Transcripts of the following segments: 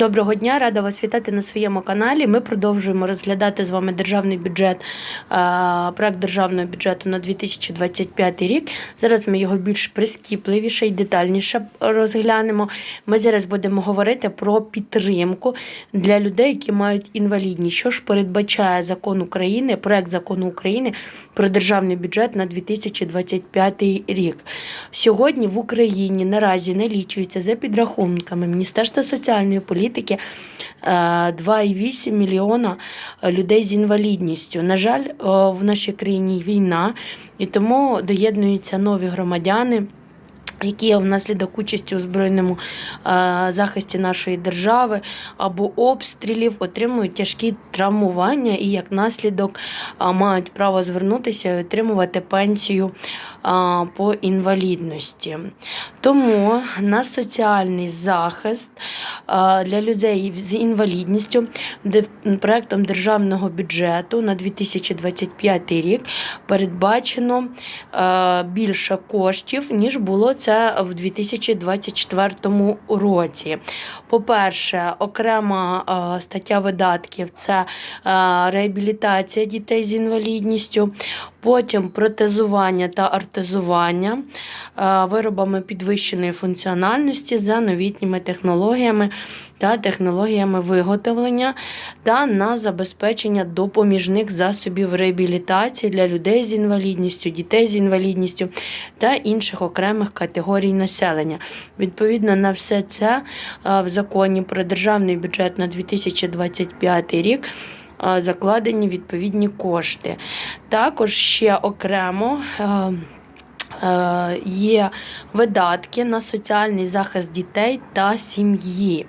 Доброго дня, рада вас вітати на своєму каналі. Ми продовжуємо розглядати з вами державний бюджет, проект державного бюджету на 2025 рік. Зараз ми його більш прискіпливіше і детальніше розглянемо. Ми зараз будемо говорити про підтримку для людей, які мають інвалідність. Що ж передбачає закон України, проект закону України про державний бюджет на 2025 рік. Сьогодні в Україні наразі налічується за підрахунками Міністерства соціальної політики е, 2,8 мільйона людей з інвалідністю. На жаль, е, в нашій країні війна, і тому доєднуються нові громадяни. Які внаслідок участі у збройному е, захисті нашої держави або обстрілів отримують тяжкі травмування і як наслідок е, мають право звернутися і отримувати пенсію е, по інвалідності. Тому на соціальний захист для людей з інвалідністю проектом державного бюджету на 2025 рік передбачено більше коштів, ніж було це в 2024 році. По-перше, окрема е, стаття видатків це е, реабілітація дітей з інвалідністю, потім протезування та артезування е, виробами підвищеної функціональності за новітніми технологіями та технологіями виготовлення та на забезпечення допоміжних засобів реабілітації для людей з інвалідністю, дітей з інвалідністю та інших окремих категорій населення. Відповідно на все це е, в законі про державний бюджет на 2025 рік. е, Закладені відповідні кошти. Також ще окремо е, є видатки на соціальний захист дітей та сім'ї.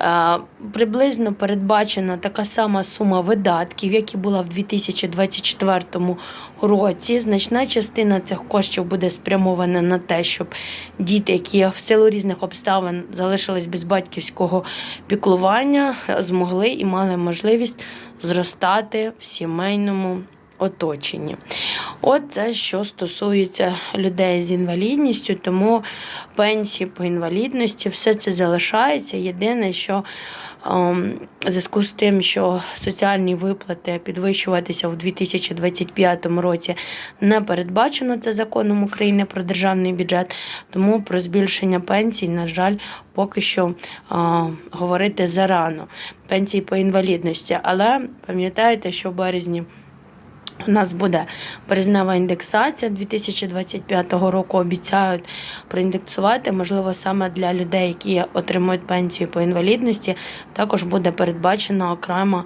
Е, Приблизно передбачена така сама сума видатків, як і була в 2024 році. Значна частина цих коштів буде спрямована на те, щоб діти, які в силу різних обставин залишились без батьківського піклування, е, змогли і мали можливість зростати в сімейному оточенні. От це що стосується людей з інвалідністю, тому пенсії по інвалідності, все це залишається. Єдине, що ем, в зв'язку з тим, що соціальні виплати підвищуватися у 2025 році не передбачено це законом України про державний бюджет, тому про збільшення пенсій, на жаль, поки що е, говорити зарано. Пенсії по інвалідності. Але пам'ятаєте, що в березні. У нас буде березнева індексація 2025 року. Обіцяють проіндексувати, можливо, саме для людей, які отримують пенсію по інвалідності. Також буде передбачено окремо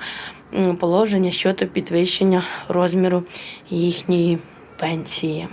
положення щодо підвищення розміру їхньої пенсії.